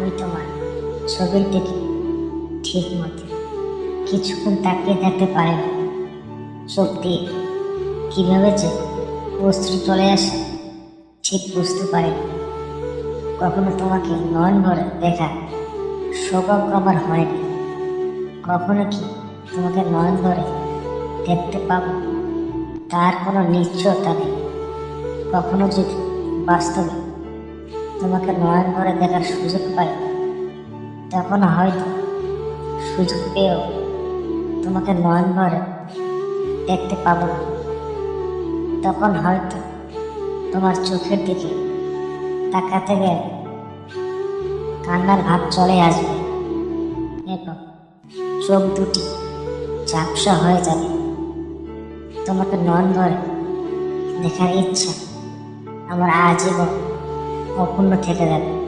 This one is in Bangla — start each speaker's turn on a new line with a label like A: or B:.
A: আমি তোমার ছবির দিকে ঠিক মতো কিছুক্ষণ তাকিয়ে থাকতে পারে না। চোখ দিয়ে কীভাবে যে অস্ত্র চলে আসে, ঠিক বুঝতে পারি। কখনো তোমাকে নয়ন ভরে দেখা সৌভাগ্য আমার হয়নি। কখনো কি তোমাকে নয়ন ভরে দেখতে পাবো? তার কোনো নিশ্চয়তা নেই। কখনো যদি বাস্তবে তোমাকে নয়ন ভরে দেখার সুযোগ পাই। তখন হয়তো সুযোগ পেয়েও তোমাকে নয়ন ভরে দেখতে পাবো না। তখন হয়তো তোমার চোখের দিকে তাকাতে গেলে কান্নার ভাব চলে আসবে। এবং চোখ দুটি ঝাপসা হয়ে যাবে। তোমাকে নয়ন ভরে দেখার ইচ্ছা আমার আজীবন Open the telegram.